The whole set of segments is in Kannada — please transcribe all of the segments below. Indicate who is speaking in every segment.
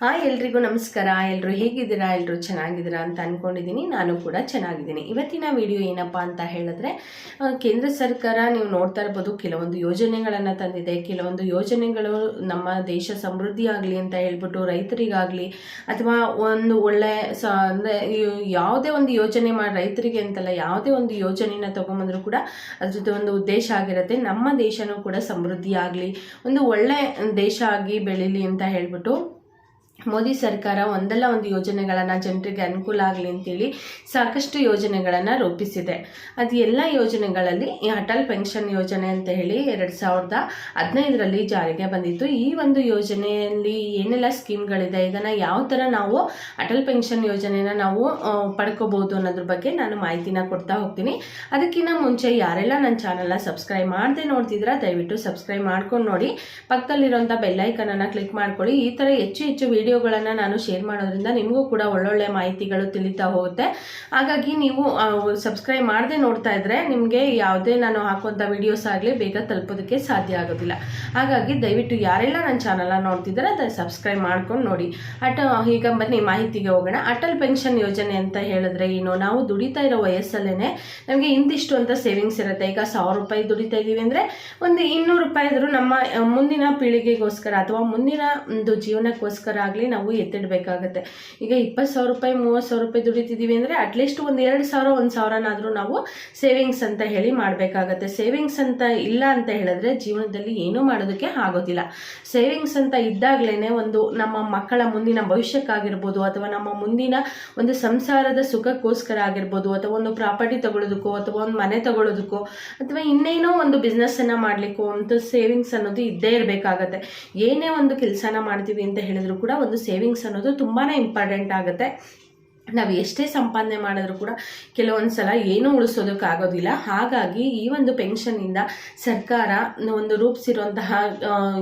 Speaker 1: ಹಾಯ್ ಎಲ್ರಿಗೂ ನಮಸ್ಕಾರ. ಎಲ್ಲರೂ ಹೇಗಿದ್ದೀರಾ? ಎಲ್ಲರೂ ಚೆನ್ನಾಗಿದ್ದೀರಾ ಅಂತ ಅಂದ್ಕೊಂಡಿದ್ದೀನಿ ನಾನು ಕೂಡ ಚೆನ್ನಾಗಿದ್ದೀನಿ. ಇವತ್ತಿನ ವಿಡಿಯೋ ಏನಪ್ಪ ಅಂತ ಹೇಳಿದ್ರೆ ಕೇಂದ್ರ ಸರ್ಕಾರ ನೀವು ನೋಡ್ತಾ ಇರ್ಬೋದು, ಕೆಲವೊಂದು ಯೋಜನೆಗಳನ್ನು ತಂದಿದೆ. ಕೆಲವೊಂದು ಯೋಜನೆಗಳು ನಮ್ಮ ದೇಶ ಸಮೃದ್ಧಿ ಆಗಲಿ ಅಂತ ಹೇಳ್ಬಿಟ್ಟು ರೈತರಿಗಾಗಲಿ, ಅಥವಾ ಒಂದು ಒಳ್ಳೆ ಸ, ಅಂದರೆ ಯಾವುದೇ ಒಂದು ಯೋಜನೆ ಮಾಡಿ ರೈತರಿಗೆ ಅಂತಲ್ಲ, ಯಾವುದೇ ಒಂದು ಯೋಜನೆನ ತೊಗೊಂಬಂದರೂ ಕೂಡ ಅದ್ರ ಜೊತೆ ಒಂದು ಉದ್ದೇಶ ಆಗಿರುತ್ತೆ. ನಮ್ಮ ದೇಶನೂ ಕೂಡ ಸಮೃದ್ಧಿ ಆಗಲಿ, ಒಂದು ಒಳ್ಳೆ ದೇಶ ಆಗಿ ಬೆಳೀಲಿ ಅಂತ ಹೇಳ್ಬಿಟ್ಟು ಮೋದಿ ಸರ್ಕಾರ ಒಂದಲ್ಲ ಒಂದು ಯೋಜನೆಗಳನ್ನು ಜನರಿಗೆ ಅನುಕೂಲ ಆಗಲಿ ಅಂತೇಳಿ ಸಾಕಷ್ಟು ಯೋಜನೆಗಳನ್ನು ರೂಪಿಸಿದೆ. ಅದು ಎಲ್ಲ ಯೋಜನೆಗಳಲ್ಲಿ ಈ ಅಟಲ್ ಪೆನ್ಷನ್ ಯೋಜನೆ ಅಂತ ಹೇಳಿ ಎರಡು ಸಾವಿರದ ಹದಿನೈದರಲ್ಲಿ ಜಾರಿಗೆ ಬಂದಿತ್ತು. ಈ ಒಂದು ಯೋಜನೆಯಲ್ಲಿ ಏನೆಲ್ಲ ಸ್ಕೀಮ್ಗಳಿದೆ, ಇದನ್ನು ಯಾವ ಥರ ನಾವು ಅಟಲ್ ಪೆನ್ಷನ್ ಯೋಜನೆನ ನಾವು ಪಡ್ಕೋಬೋದು ಅನ್ನೋದ್ರ ಬಗ್ಗೆ ನಾನು ಮಾಹಿತಿನ ಕೊಡ್ತಾ ಹೋಗ್ತೀನಿ. ಅದಕ್ಕಿಂತ ಮುಂಚೆ ಯಾರೆಲ್ಲ ನನ್ನ ಚಾನಲ್ನ ಸಬ್ಸ್ಕ್ರೈಬ್ ಮಾಡದೆ ನೋಡ್ತಿದ್ರೆ, ದಯವಿಟ್ಟು ಸಬ್ಸ್ಕ್ರೈಬ್ ಮಾಡ್ಕೊಂಡು ನೋಡಿ. ಪಕ್ಕದಲ್ಲಿರೋಂಥ ಬೆಲ್ಲೈಕನನ್ನು ಕ್ಲಿಕ್ ಮಾಡ್ಕೊಳ್ಳಿ. ಈ ಥರ ಹೆಚ್ಚು ಹೆಚ್ಚು ವಿಡಿಯೋಗಳನ್ನು ನಾನು ಶೇರ್ ಮಾಡೋದ್ರಿಂದ ನಿಮಗೂ ಕೂಡ ಒಳ್ಳೊಳ್ಳೆ ಮಾಹಿತಿಗಳು ತಿಳಿತಾ ಹೋಗುತ್ತೆ. ಹಾಗಾಗಿ ನೀವು ಸಬ್ಸ್ಕ್ರೈಬ್ ಮಾಡದೆ ನೋಡ್ತಾ ಇದ್ರೆ ನಿಮಗೆ ಯಾವುದೇ ನಾನು ಹಾಕುವಂಥ ವಿಡಿಯೋಸ್ ಆಗಲಿ ಬೇಗ ತಲುಪೋದಕ್ಕೆ ಸಾಧ್ಯ ಆಗೋದಿಲ್ಲ. ಹಾಗಾಗಿ ದಯವಿಟ್ಟು ಯಾರೆಲ್ಲ ನನ್ನ ಚಾನಲ್ನ ನೋಡ್ತಿದ್ದಾರೆ ಅದನ್ನು ಸಬ್ಸ್ಕ್ರೈಬ್ ಮಾಡ್ಕೊಂಡು ನೋಡಿ. ಅಟ ಈಗ ಬನ್ನಿ ಮಾಹಿತಿಗೆ ಹೋಗೋಣ. ಅಟಲ್ ಪೆನ್ಷನ್ ಯೋಜನೆ ಅಂತ ಹೇಳಿದ್ರೆ ಏನು? ನಾವು ದುಡಿತಾ ಇರೋ ವಯಸ್ಸಲ್ಲೇ ನಮಗೆ ಇಂತಿಷ್ಟು ಅಂತ ಸೇವಿಂಗ್ಸ್ ಇರುತ್ತೆ. ಈಗ ಸಾವಿರ ರೂಪಾಯಿ ದುಡಿತಾ ಇದ್ದೀವಿ ಅಂದರೆ ಒಂದು ಇನ್ನೂರು ರೂಪಾಯಿ ಆದರೂ ನಮ್ಮ, ಮುಂದಿನ ಪೀಳಿಗೆಗೋಸ್ಕರ ಅಥವಾ ಮುಂದಿನ, ಒಂದು ಜೀವನಕ್ಕೋಸ್ಕರ ನಾವು ಎತ್ತಿಡಬೇಕಾಗತ್ತೆ. ಈಗ ಇಪ್ಪತ್ತು ಸಾವಿರ ರೂಪಾಯಿ, ಮೂವತ್ತು ಸಾವಿರ ರೂಪಾಯಿ ದುಡಿತಿದ್ದೀವಿ ಅಂದರೆ ಅಟ್ಲೀಸ್ಟ್ ಒಂದು ಎರಡು ಸಾವಿರ, ಒಂದು ಸಾವಿರನಾದರೂ ನಾವು ಸೇವಿಂಗ್ಸ್ ಅಂತ ಹೇಳಿ ಮಾಡಬೇಕಾಗತ್ತೆ. ಸೇವಿಂಗ್ಸ್ ಅಂತ ಇಲ್ಲ ಅಂತ ಹೇಳಿದ್ರೆ ಜೀವನದಲ್ಲಿ ಏನೂ ಮಾಡೋದಕ್ಕೆ ಆಗೋದಿಲ್ಲ. ಸೇವಿಂಗ್ಸ್ ಅಂತ ಇದ್ದಾಗಲೇ ಒಂದು ನಮ್ಮ ಮಕ್ಕಳ ಮುಂದಿನ ಭವಿಷ್ಯಕ್ಕಾಗಿರ್ಬೋದು ಅಥವಾ ನಮ್ಮ ಮುಂದಿನ ಒಂದು ಸಂಸಾರದ ಸುಖಕ್ಕೋಸ್ಕರ ಆಗಿರ್ಬೋದು ಅಥವಾ ಒಂದು ಪ್ರಾಪರ್ಟಿ ತಗೊಳ್ಳೋದಕ್ಕೋ ಅಥವಾ ಒಂದು ಮನೆ ತಗೊಳ್ಳೋದಕ್ಕೋ ಅಥವಾ ಇನ್ನೇನೋ ಒಂದು ಬಿಸ್ನೆಸ್ಸನ್ನು ಮಾಡಲಿಕ್ಕೋ ಅಂತ ಸೇವಿಂಗ್ಸ್ ಅನ್ನೋದು ಇದ್ದೇ ಇರಬೇಕಾಗತ್ತೆ. ಏನೇ ಒಂದು ಕೆಲಸನ ಮಾಡ್ತೀವಿ ಅಂತ ಹೇಳಿದ್ರು ಕೂಡ ಒಂದು ಸೇವಿಂಗ್ಸ್ ಅನ್ನೋದು ತುಂಬಾ ಇಂಪಾರ್ಟೆಂಟ್ ಆಗುತ್ತೆ. ನಾವು ಎಷ್ಟೇ ಸಂಪಾದನೆ ಮಾಡಿದ್ರು ಕೂಡ ಕೆಲವೊಂದು ಸಲ ಏನೂ ಉಳಿಸೋದಕ್ಕಾಗೋದಿಲ್ಲ. ಹಾಗಾಗಿ ಈ ಒಂದು ಪೆನ್ಷನ್ನಿಂದ ಸರ್ಕಾರ ಒಂದು ರೂಪಿಸಿರುವಂತಹ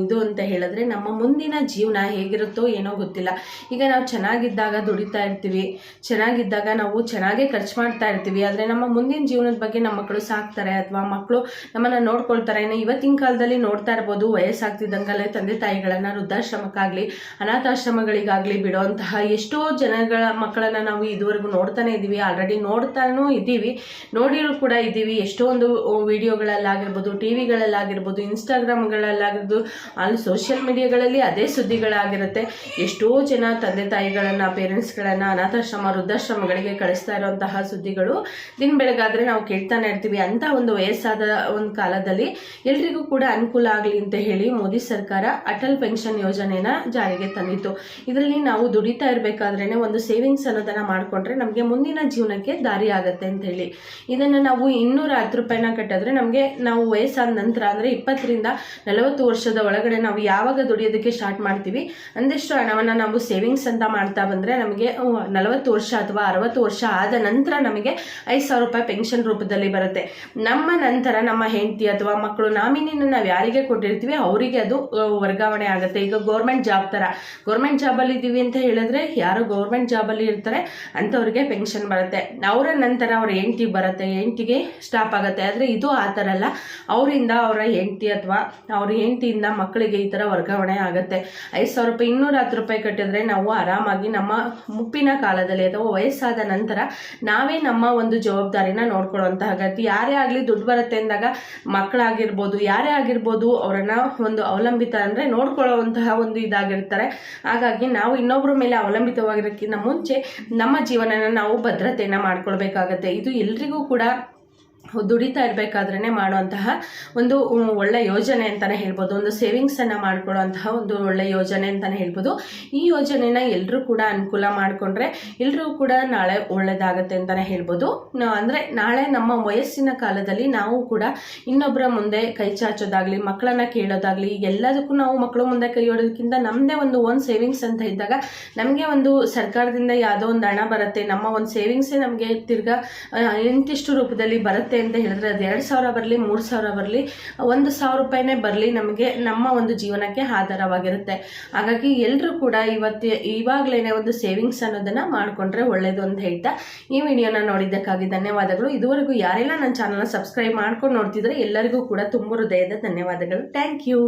Speaker 1: ಇದು ಅಂತ ಹೇಳಿದ್ರೆ ನಮ್ಮ ಮುಂದಿನ ಜೀವನ ಹೇಗಿರುತ್ತೋ ಏನೋ ಗೊತ್ತಿಲ್ಲ. ಈಗ ನಾವು ಚೆನ್ನಾಗಿದ್ದಾಗ ದುಡಿತಾ ಇರ್ತೀವಿ. ಚೆನ್ನಾಗಿದ್ದಾಗ ನಾವು ಚೆನ್ನಾಗೇ ಖರ್ಚು ಮಾಡ್ತಾ ಇರ್ತೀವಿ. ಆದರೆ ನಮ್ಮ ಮುಂದಿನ ಜೀವನದ ಬಗ್ಗೆ ನಮ್ಮ ಮಕ್ಕಳು ಸಾಕ್ತಾರೆ ಅಥವಾ ಮಕ್ಕಳು ನಮ್ಮನ್ನು ನೋಡ್ಕೊಳ್ತಾರೆ. ಏನೋ ಇವತ್ತಿನ ಕಾಲದಲ್ಲಿ ನೋಡ್ತಾ ಇರ್ಬೋದು, ವಯಸ್ಸಾಗ್ತಿದ್ದಂಗಲ್ಲೇ ತಂದೆ ತಾಯಿಗಳನ್ನು ವೃದ್ಧಾಶ್ರಮಕ್ಕಾಗಲಿ, ಅನಾಥಾಶ್ರಮಗಳಿಗಾಗಲಿ ಬಿಡುವಂತಹ ಎಷ್ಟೋ ಜನಗಳ ಮಕ್ಕಳನ್ನು ಇದುವರೆಗೂ ನೋಡ್ತಾನೆ ಇದ್ದೀವಿ ಆಲ್ರೆಡಿ ನೋಡ್ತಾನೂ ಇದ್ದೀವಿ ನೋಡಿರೂ ಕೂಡ ಇದ್ದೀವಿ ಎಷ್ಟೊಂದು ವಿಡಿಯೋಗಳಲ್ಲಾಗಿರ್ಬೋದು ಟಿ ವಿಗಳಲ್ಲಾಗಿರ್ಬೋದು ಇನ್ಸ್ಟಾಗ್ರಾಮ್ಗಳಲ್ಲಾಗಿರ್ಬೋದು, ಅಲ್ಲಿ ಸೋಷಿಯಲ್ ಮೀಡಿಯಾಗಳಲ್ಲಿ ಅದೇ ಸುದ್ದಿಗಳಾಗಿರುತ್ತೆ. ಎಷ್ಟೋ ಜನ ತಂದೆ ತಾಯಿಗಳನ್ನು ಪೇರೆಂಟ್ಸ್ಗಳನ್ನು ಅನಾಥಾಶ್ರಮ, ವೃದ್ಧಾಶ್ರಮಗಳಿಗೆ ಕಳಿಸ್ತಾ ಇರುವಂತಹ ಸುದ್ದಿಗಳು ದಿನ ಬೆಳಗಾದ್ರೆ ನಾವು ಕೇಳ್ತಾನೆ ಇರ್ತೀವಿ. ಅಂತ ಒಂದು ವಯಸ್ಸಾದ ಒಂದು ಕಾಲದಲ್ಲಿ ಎಲ್ರಿಗೂ ಕೂಡ ಅನುಕೂಲ ಆಗಲಿ ಅಂತ ಹೇಳಿ ಮೋದಿ ಸರ್ಕಾರ ಅಟಲ್ ಪೆನ್ಷನ್ ಯೋಜನೆನ ಜಾರಿಗೆ ತಂದಿತ್ತು. ಇದರಲ್ಲಿ ನಾವು ದುಡಿತಾ ಇರಬೇಕಾದ್ರೇನೆ ಒಂದು ಸೇವಿಂಗ್ಸ್ ಅನ್ನೋದನ್ನ ಮಾಡಿಕೊಂಡ್ರೆ ನಮಗೆ ಮುಂದಿನ ಜೀವನಕ್ಕೆ ದಾರಿ ಆಗುತ್ತೆ ಅಂತ ಹೇಳಿ ಇದನ್ನು ನಾವು ಇನ್ನೂರ ಹತ್ತು ರೂಪಾಯಿನ ಕಟ್ಟಿದ್ರೆ ನಮಗೆ ನಾವು ವಯಸ್ಸಾದ ನಂತರ ಅಂದರೆ ಇಪ್ಪತ್ತರಿಂದ ನಲವತ್ತು ವರ್ಷದ ಒಳಗಡೆ ನಾವು ಯಾವಾಗ ದುಡಿಯೋದಕ್ಕೆ ಸ್ಟಾರ್ಟ್ ಮಾಡ್ತೀವಿ, ಅಂದಿಷ್ಟು ಹಣವನ್ನು ನಾವು ಸೇವಿಂಗ್ಸ್ ಅಂತ ಮಾಡ್ತಾ ಬಂದರೆ ನಮಗೆ ನಲವತ್ತು ವರ್ಷ ಅಥವಾ ಅರವತ್ತು ವರ್ಷ ಆದ ನಂತರ ನಮಗೆ ಐದು ಸಾವಿರ ರೂಪಾಯಿ ಪೆನ್ಷನ್ ರೂಪದಲ್ಲಿ ಬರುತ್ತೆ. ನಮ್ಮ ನಂತರ ನಮ್ಮ ಹೆಂಡತಿ ಅಥವಾ ಮಕ್ಕಳು ನಾಮಿನಿನ ನಾವು ಯಾರಿಗೆ ಕೊಟ್ಟಿರ್ತೀವಿ, ಅವರಿಗೆ ಅದು ವರ್ಗಾವಣೆ ಆಗುತ್ತೆ. ಈಗ ಗೌರ್ಮೆಂಟ್ ಜಾಬ್ ಥರ ಗೌರ್ಮೆಂಟ್ ಜಾಬಲ್ಲಿ ಇದ್ದೀವಿ ಅಂತ ಹೇಳಿದ್ರೆ ಯಾರು ಗೌರ್ಮೆಂಟ್ ಜಾಬಲ್ಲಿ ಇರ್ತಾರೆ ಅಂಥವ್ರಿಗೆ ಪೆನ್ಷನ್ ಬರುತ್ತೆ. ಅವರ ನಂತರ ಅವ್ರ ಹೆಂಡ್ತಿ ಬರುತ್ತೆ, ಹೆಂಡ್ತಿಗೆ ಸ್ಟಾಪ್ ಆಗುತ್ತೆ. ಆದರೆ ಇದು ಆ ಥರ ಅಲ್ಲ. ಅವರಿಂದ ಅವರ ಹೆಂಡ್ತಿ ಅಥವಾ ಅವ್ರ ಹೆಂಡ್ತಿಯಿಂದ ಮಕ್ಕಳಿಗೆ ಈ ಥರ ವರ್ಗಾವಣೆ ಆಗುತ್ತೆ. ಐದು ಸಾವಿರ ರೂಪಾಯಿ, ಇನ್ನೂರ ಹತ್ತು ರೂಪಾಯಿ ಕಟ್ಟಿದ್ರೆ ನಾವು ಆರಾಮಾಗಿ ನಮ್ಮ ಮುಪ್ಪಿನ ಕಾಲದಲ್ಲಿ ಅಥವಾ ವಯಸ್ಸಾದ ನಂತರ ನಾವೇ ನಮ್ಮ ಒಂದು ಜವಾಬ್ದಾರಿನ ನೋಡ್ಕೊಳ್ಳುವಂತಹ ಗತಿ ಯಾರೇ ಆಗಲಿ ದುಡ್ಡು ಬರುತ್ತೆ ಅಂದಾಗ ಮಕ್ಕಳಾಗಿರ್ಬೋದು, ಯಾರೇ ಆಗಿರ್ಬೋದು ಅವರನ್ನ ಒಂದು ಅವಲಂಬಿತ ಅಂದರೆ ನೋಡ್ಕೊಳ್ಳೋವಂತಹ ಒಂದು ಇದಾಗಿರ್ತಾರೆ. ಹಾಗಾಗಿ ನಾವು ಇನ್ನೊಬ್ಬರ ಮೇಲೆ ಅವಲಂಬಿತವಾಗಿರೋಕ್ಕಿಂತ ಮುಂಚೆ ನಮ್ಮ ಜೀವನನ ನಾವು ಭದ್ರತೆಯನ್ನು ಮಾಡ್ಕೊಳ್ಬೇಕಾಗತ್ತೆ. ಇದು ಎಲ್ರಿಗೂ ಕೂಡ ದುಡಿತಾ ಇರಬೇಕಾದ್ರೆ ಮಾಡುವಂತಹ ಒಂದು ಒಳ್ಳೆ ಯೋಜನೆ ಅಂತಲೇ ಹೇಳ್ಬೋದು. ಒಂದು ಸೇವಿಂಗ್ಸನ್ನು ಮಾಡ್ಕೊಳ್ಳುವಂತಹ ಒಂದು ಒಳ್ಳೆ ಯೋಜನೆ ಅಂತಲೇ ಹೇಳ್ಬೋದು. ಈ ಯೋಜನೆನ ಎಲ್ಲರೂ ಕೂಡ ಅನುಕೂಲ ಮಾಡಿಕೊಂಡ್ರೆ ಎಲ್ಲರೂ ಕೂಡ ನಾಳೆ ಒಳ್ಳೆಯದಾಗತ್ತೆ ಅಂತಲೇ ಹೇಳ್ಬೋದು. ಅಂದರೆ ನಾಳೆ ನಮ್ಮ ವಯಸ್ಸಿನ ಕಾಲದಲ್ಲಿ ನಾವು ಕೂಡ ಇನ್ನೊಬ್ಬರ ಮುಂದೆ ಕೈ ಚಾಚೋದಾಗಲಿ ಮಕ್ಕಳನ್ನ ಕೇಳೋದಾಗಲಿ, ಎಲ್ಲದಕ್ಕೂ ನಾವು ಮಕ್ಕಳು ಮುಂದೆ ಕೈ ಹೊಡೋದಕ್ಕಿಂತ ನಮ್ಮದೇ ಒಂದು ಓನ್ ಸೇವಿಂಗ್ಸ್ ಅಂತ ಇದ್ದಾಗ ನಮಗೆ ಒಂದು ಸರ್ಕಾರದಿಂದ ಯಾವುದೋ ಒಂದು ಹಣ ಬರುತ್ತೆ. ನಮ್ಮ ಒಂದು ಸೇವಿಂಗ್ಸೇ ನಮಗೆ ತಿರ್ಗಾ ಇಂತಿಷ್ಟು ರೂಪದಲ್ಲಿ ಬರುತ್ತೆ ಅಂತ ಹೇಳಿದ್ರೆ ಅದು ಎರಡು ಸಾವಿರ ಬರಲಿ, ಮೂರು ಸಾವಿರ ಬರಲಿ, ಒಂದು ಸಾವಿರ ರೂಪಾಯಿನೇ ಬರಲಿ ನಮಗೆ ನಮ್ಮ ಒಂದು ಜೀವನಕ್ಕೆ ಆಧಾರವಾಗಿರುತ್ತೆ. ಹಾಗಾಗಿ ಎಲ್ಲರೂ ಕೂಡ ಇವತ್ತು ಇವಾಗಲೇ ಒಂದು ಸೇವಿಂಗ್ಸ್ ಅನ್ನೋದನ್ನು ಮಾಡಿಕೊಂಡ್ರೆ ಒಳ್ಳೆಯದು ಅಂತ ಹೇಳ್ತಾ ಈ ವಿಡಿಯೋನ ನೋಡಿದ್ದಕ್ಕಾಗಿ ಧನ್ಯವಾದಗಳು. ಇದುವರೆಗೂ ಯಾರೆಲ್ಲ ನನ್ನ ಚಾನಲ್ನ ಸಬ್ಸ್ಕ್ರೈಬ್ ಮಾಡ್ಕೊಂಡು ನೋಡ್ತಿದ್ರೆ ಎಲ್ಲರಿಗೂ ಕೂಡ ತುಂಬ ಹೃದಯದ ಧನ್ಯವಾದಗಳು. Thank you.